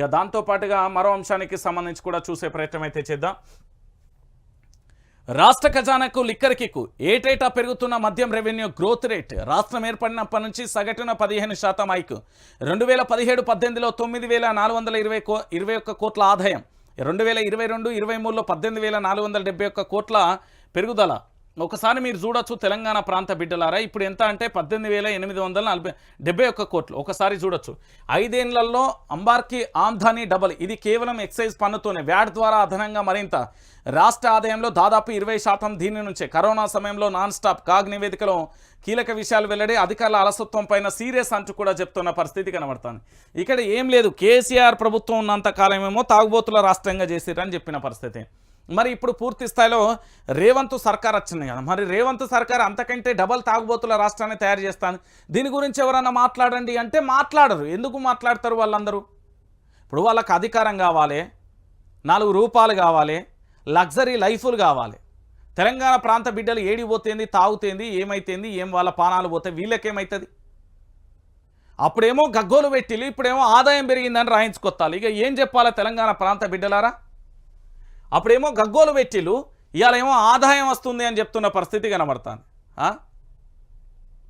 ఇక దాంతోపాటుగా మరో అంశానికి సంబంధించి కూడా చూసే ప్రయత్నం అయితే చేద్దాం. రాష్ట్ర ఖజానాకు లిక్కర్ కిక్కు ఏటేటా పెరుగుతున్న మద్యం రెవెన్యూ గ్రోత్ రేట్ రాష్ట్రం ఏర్పడినప్పటి నుంచి సగటున పదిహేను శాతం హైక్. రెండు వేల పదిహేడు పద్దెనిమిదిలో తొమ్మిది వేల నాలుగు వందల ఇరవై కో ఇరవై ఒక్క కోట్ల ఆదాయం. రెండు వేల ఇరవై రెండు ఇరవై మూడులో పద్దెనిమిది వేల నాలుగు వందల డెబ్బై ఒక్క కోట్ల పెరుగుదల. ఒకసారి మీరు చూడొచ్చు తెలంగాణ ప్రాంత బిడ్డలారా. ఇప్పుడు ఎంత అంటే పద్దెనిమిది వేల ఎనిమిది వందల నలభై డెబ్బై ఒక్క కోట్లు. ఒకసారి చూడొచ్చు. ఐదేళ్ళలో అంబార్కి ఆమ్దానీ డబల్. ఇది కేవలం ఎక్సైజ్ పన్నుతోనే. వ్యాట్ ద్వారా అదనంగా మరింత. రాష్ట్ర ఆదాయంలో దాదాపు ఇరవై శాతం దీని నుంచే. కరోనా సమయంలో నాన్ స్టాప్ కాగ్ నివేదికలో కీలక విషయాలు వెల్లడి అధికారుల అలసత్వం పైన సీరియస్ అంటూ కూడా చెప్తున్న పరిస్థితి కనబడుతుంది. ఇక్కడ ఏం లేదు. కేసీఆర్ ప్రభుత్వం ఉన్నంత కాలమేమో తాగుబోతుల రాష్ట్రంగా చేసిరని చెప్పిన పరిస్థితి. మరి ఇప్పుడు పూర్తి స్థాయిలో రేవంత్ సర్కార్ వచ్చింది కదా. మరి రేవంత్ సర్కార్ అంతకంటే డబల్ తాగుబోతుల రాష్ట్రాన్ని తయారు చేస్తాను. దీని గురించి ఎవరన్నా మాట్లాడండి అంటే మాట్లాడరు. ఎందుకు మాట్లాడతారు వాళ్ళందరూ? ఇప్పుడు వాళ్ళకి అధికారం కావాలి నాలుగు రూపాయలు కావాలి లగ్జరీ లైఫ్లు కావాలి. తెలంగాణ ప్రాంత బిడ్డలు ఏడిపోతేంది తాగుతేంది ఏమైతేంది ఏం వాళ్ళ పానాలు పోతే వీళ్ళకేమవుతుంది అప్పుడేమో గగ్గోలు పెట్టిలు ఇప్పుడేమో ఆదాయం పెరిగిందని రాయించుకొత్తాలి ఇక ఏం చెప్పాలా తెలంగాణ ప్రాంత బిడ్డలారా? అప్పుడేమో గగ్గోలు పెట్టిళ్ళు ఇవాళ ఏమో ఆదాయం వస్తుంది అని చెప్తున్న పరిస్థితి కనబడుతుంది.